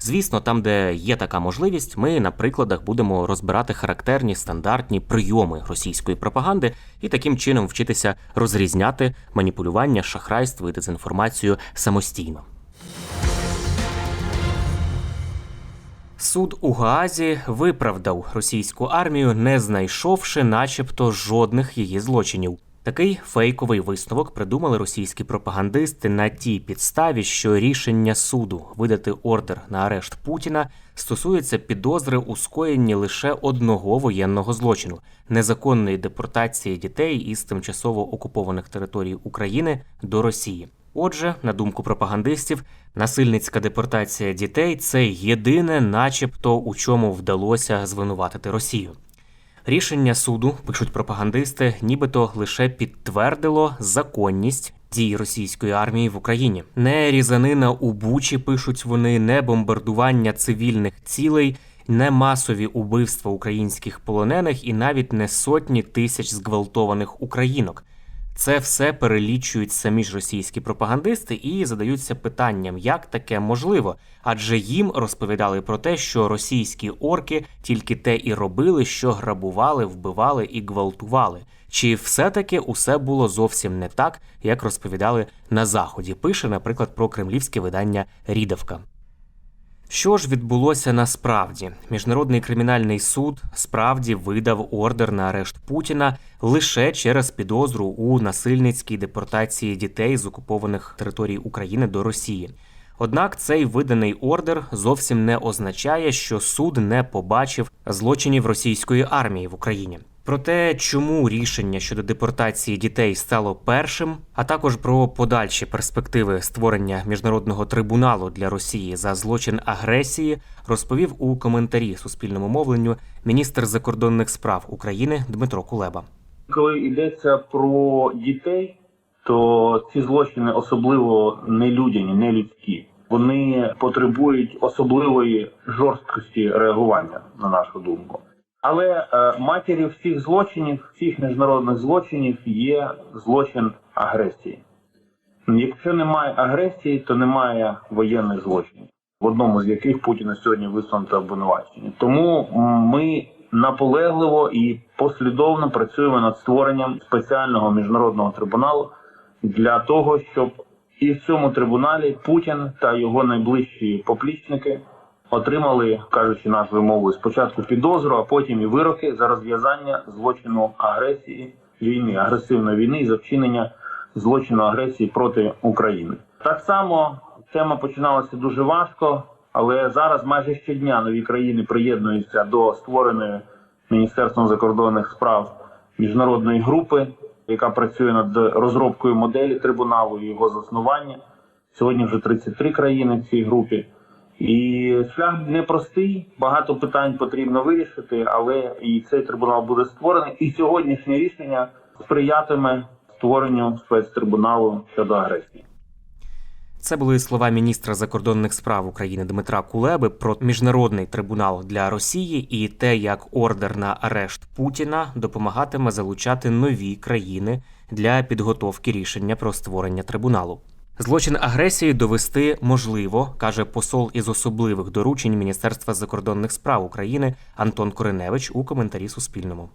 Звісно, там, де є така можливість, ми на прикладах будемо розбирати характерні стандартні прийоми російської пропаганди і таким чином вчитися розрізняти маніпулювання, шахрайство і дезінформацію самостійно. Суд у Гаазі виправдав російську армію, не знайшовши, начебто, жодних її злочинів. Такий фейковий висновок придумали російські пропагандисти на тій підставі, що рішення суду видати ордер на арешт Путіна стосується підозри у скоєнні лише одного воєнного злочину незаконної депортації дітей із тимчасово окупованих територій України до Росії. Отже, на думку пропагандистів, насильницька депортація дітей це єдине, начебто, у чому вдалося звинуватити Росію. Рішення суду, пишуть пропагандисти, нібито лише підтвердило законність дій російської армії в Україні. Не різанина у Бучі, пишуть вони, не бомбардування цивільних цілей, не масові убивства українських полонених і навіть не сотні тисяч зґвалтованих українок. Це все перелічують самі ж російські пропагандисти і задаються питанням, як таке можливо, адже їм розповідали про те, що російські орки тільки те і робили, що грабували, вбивали і гвалтували. Чи все-таки усе було зовсім не так, як розповідали на заході? Пише, наприклад, про кремлівське видання Рідовка. Що ж відбулося насправді? Міжнародний кримінальний суд справді видав ордер на арешт Путіна лише через підозру у насильницькій депортації дітей з окупованих територій України до Росії. Однак цей виданий ордер зовсім не означає, що суд не побачив злочинів російської армії в Україні. Про те, чому рішення щодо депортації дітей стало першим, а також про подальші перспективи створення міжнародного трибуналу для Росії за злочин агресії, розповів у коментарі Суспільному мовленню міністр закордонних справ України Дмитро Кулеба. Коли йдеться про дітей, то ці злочини особливо нелюдяні, нелюдські. Вони потребують особливої жорсткості реагування, на нашу думку. Але е, матір'ю всіх злочинів, всіх міжнародних злочинів є злочин агресії. Якщо немає агресії, то немає воєнних злочинів, в одному з яких Путіна сьогодні висунуто обвинувачення. Тому ми наполегливо і послідовно працюємо над створенням спеціального міжнародного трибуналу для того, щоб і в цьому трибуналі Путін та його найближчі поплічники отримали, кажучи нашою мовою, спочатку підозру, а потім і вироки за розв'язання злочину агресії війни, агресивної війни і за вчинення злочину агресії проти України. Так само тема починалася дуже важко, але зараз майже щодня нові країни приєднуються до створеної Міністерством закордонних справ міжнародної групи, яка працює над розробкою моделі трибуналу і його заснування. Сьогодні вже 33 країни в цій групі. І шлях непростий, багато питань потрібно вирішити, але і цей трибунал буде створений. І сьогоднішнє рішення сприятиме створенню спецтрибуналу щодо агресії. Це були слова міністра закордонних справ України Дмитра Кулеби про міжнародний трибунал для Росії і те, як ордер на арешт Путіна допомагатиме залучати нові країни для підготовки рішення про створення трибуналу. Злочин агресії довести можливо, каже посол із особливих доручень Міністерства закордонних справ України Антон Кореневич у коментарі Суспільному.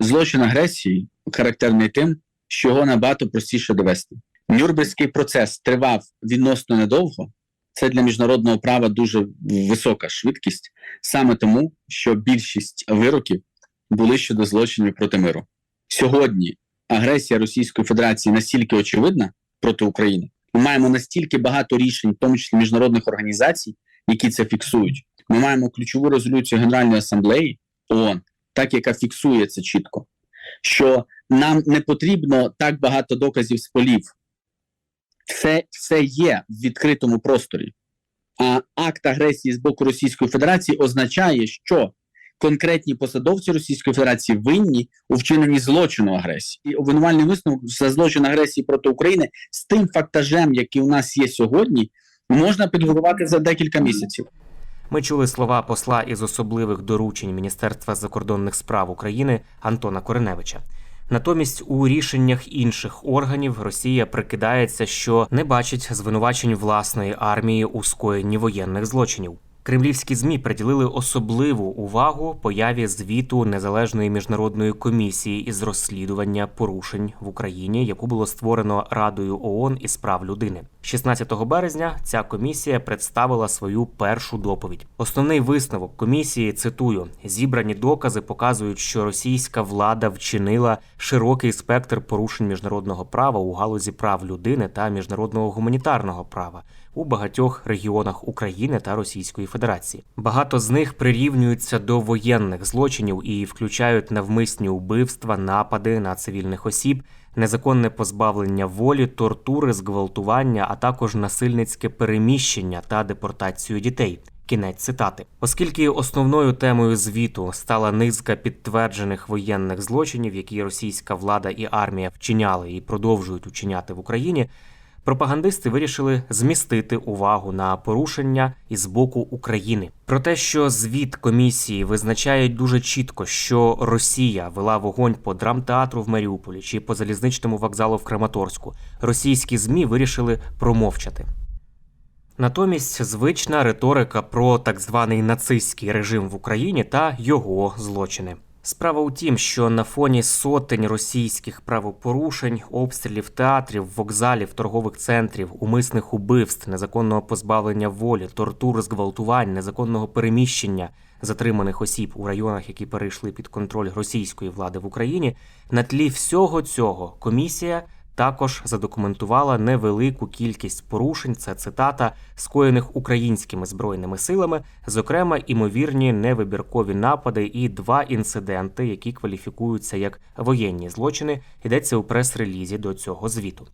Злочин агресії характерний тим, що його набагато простіше довести. Нюрнберзький процес тривав відносно недовго. Це для міжнародного права дуже висока швидкість, саме тому, що більшість вироків були щодо злочинів проти миру. сьогодні агресія Російської Федерації настільки очевидна проти України, ми маємо настільки багато рішень, в тому числі міжнародних організацій, які це фіксують. Ми маємо ключову резолюцію Генеральної асамблеї ООН, так яка фіксує це чітко, що нам не потрібно так багато доказів з полів. Все, все є в відкритому просторі. А акт агресії з боку Російської Федерації означає, що конкретні посадовці Російської Федерації винні у вчиненні злочину агресії. І обвинувальний висновок за злочин агресії проти України з тим фактажем, який у нас є сьогодні, можна підготувати за декілька місяців. Ми чули слова посла із особливих доручень Міністерства закордонних справ України Антона Кореневича. Натомість у рішеннях інших органів Росія прикидається, що не бачить звинувачень власної армії у скоєнні воєнних злочинів. Кремлівські змі приділили особливу увагу появі звіту незалежної міжнародної комісії із розслідування порушень в Україні, яку було створено Радою ООН із прав людини. 16 березня ця комісія представила свою першу доповідь. Основний висновок комісії цитую: зібрані докази показують, що російська влада вчинила широкий спектр порушень міжнародного права у галузі прав людини та міжнародного гуманітарного права у багатьох регіонах України та Російської Федерації. Багато з них прирівнюються до воєнних злочинів і включають навмисні убивства, напади на цивільних осіб, незаконне позбавлення волі, тортури, зґвалтування, а також насильницьке переміщення та депортацію дітей. Кінець цитати, оскільки основною темою звіту стала низка підтверджених воєнних злочинів, які російська влада і армія вчиняли і продовжують учиняти в Україні. Пропагандисти вирішили змістити увагу на порушення із боку України. Про те, що звіт комісії визначає дуже чітко, що Росія вела вогонь по драмтеатру в Маріуполі чи по залізничному вокзалу в Краматорську, російські змі вирішили промовчати. Натомість звична риторика про так званий нацистський режим в Україні та його злочини. Справа у тім, що на фоні сотень російських правопорушень, обстрілів театрів, вокзалів, торгових центрів, умисних убивств, незаконного позбавлення волі, тортур, зґвалтувань, незаконного переміщення затриманих осіб у районах, які перейшли під контроль російської влади в Україні, на тлі всього цього комісія також задокументувала невелику кількість порушень. Це цитата скоєних українськими збройними силами, зокрема імовірні невибіркові напади і два інциденти, які кваліфікуються як воєнні злочини. Йдеться у прес-релізі до цього звіту.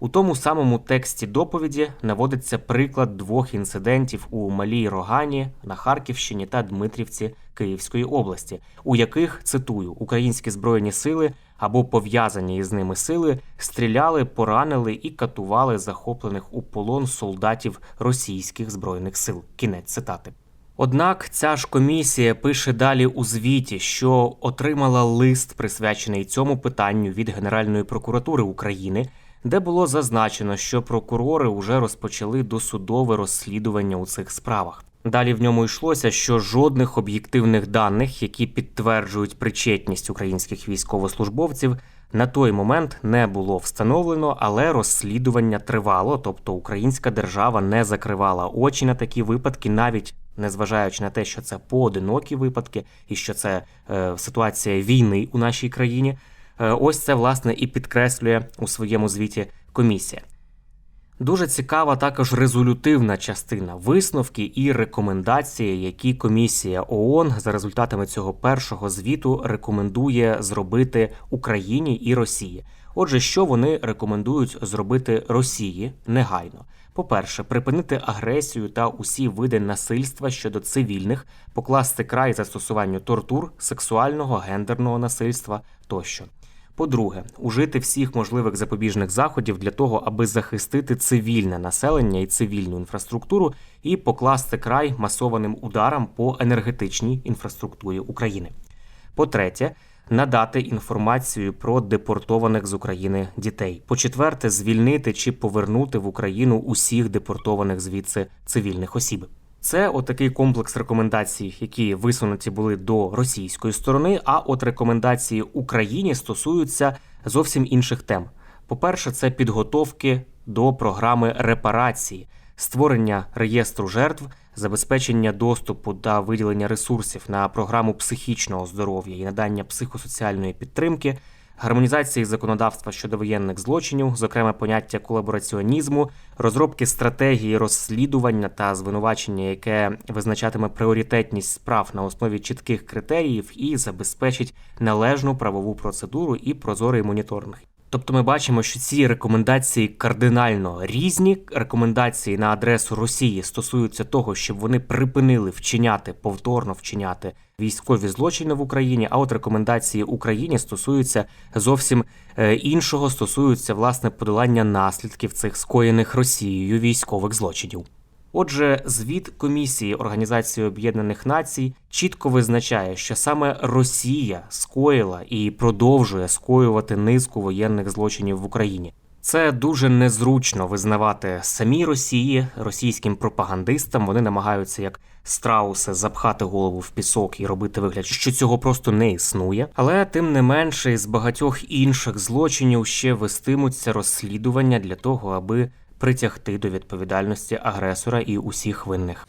У тому самому тексті доповіді наводиться приклад двох інцидентів у Малій Рогані на Харківщині та Дмитрівці Київської області, у яких цитую українські збройні сили або пов'язані із ними сили стріляли, поранили і катували захоплених у полон солдатів російських збройних сил. Кінець цитати. Однак ця ж комісія пише далі у звіті, що отримала лист, присвячений цьому питанню від Генеральної прокуратури України, де було зазначено, що прокурори вже розпочали досудове розслідування у цих справах. Далі в ньому йшлося, що жодних об'єктивних даних, які підтверджують причетність українських військовослужбовців, на той момент не було встановлено, але розслідування тривало, тобто українська держава не закривала очі на такі випадки, навіть незважаючи на те, що це поодинокі випадки, і що це е, ситуація війни у нашій країні. Е, ось це власне і підкреслює у своєму звіті комісія. Дуже цікава також резолютивна частина висновки і рекомендації, які комісія ООН за результатами цього першого звіту рекомендує зробити Україні і Росії. Отже, що вони рекомендують зробити Росії негайно? По-перше, припинити агресію та усі види насильства щодо цивільних, покласти край застосуванню тортур, сексуального, гендерного насильства тощо. По-друге, ужити всіх можливих запобіжних заходів для того, аби захистити цивільне населення і цивільну інфраструктуру, і покласти край масованим ударам по енергетичній інфраструктурі України. По-третє, надати інформацію про депортованих з України дітей. По-четверте, звільнити чи повернути в Україну усіх депортованих звідси цивільних осіб. Це отакий комплекс рекомендацій, які висунуті були до російської сторони. А от рекомендації Україні стосуються зовсім інших тем. По-перше, це підготовки до програми репарації, створення реєстру жертв, забезпечення доступу та виділення ресурсів на програму психічного здоров'я і надання психосоціальної підтримки, гармонізації законодавства щодо воєнних злочинів, зокрема поняття колабораціонізму, розробки стратегії розслідування та звинувачення, яке визначатиме пріоритетність справ на основі чітких критеріїв і забезпечить належну правову процедуру і прозорий моніторинг. Тобто ми бачимо, що ці рекомендації кардинально різні. Рекомендації на адресу Росії стосуються того, щоб вони припинили вчиняти, повторно вчиняти військові злочини в Україні. А от рекомендації Україні стосуються зовсім е, іншого, стосуються власне подолання наслідків цих скоєних Росією військових злочинів. Отже, звіт комісії Організації Об'єднаних Націй чітко визначає, що саме Росія скоїла і продовжує скоювати низку воєнних злочинів в Україні. Це дуже незручно визнавати самі Росії, російським пропагандистам. Вони намагаються як страуси запхати голову в пісок і робити вигляд, що цього просто не існує. Але тим не менше, з багатьох інших злочинів ще вестимуться розслідування для того, аби притягти до відповідальності агресора і усіх винних.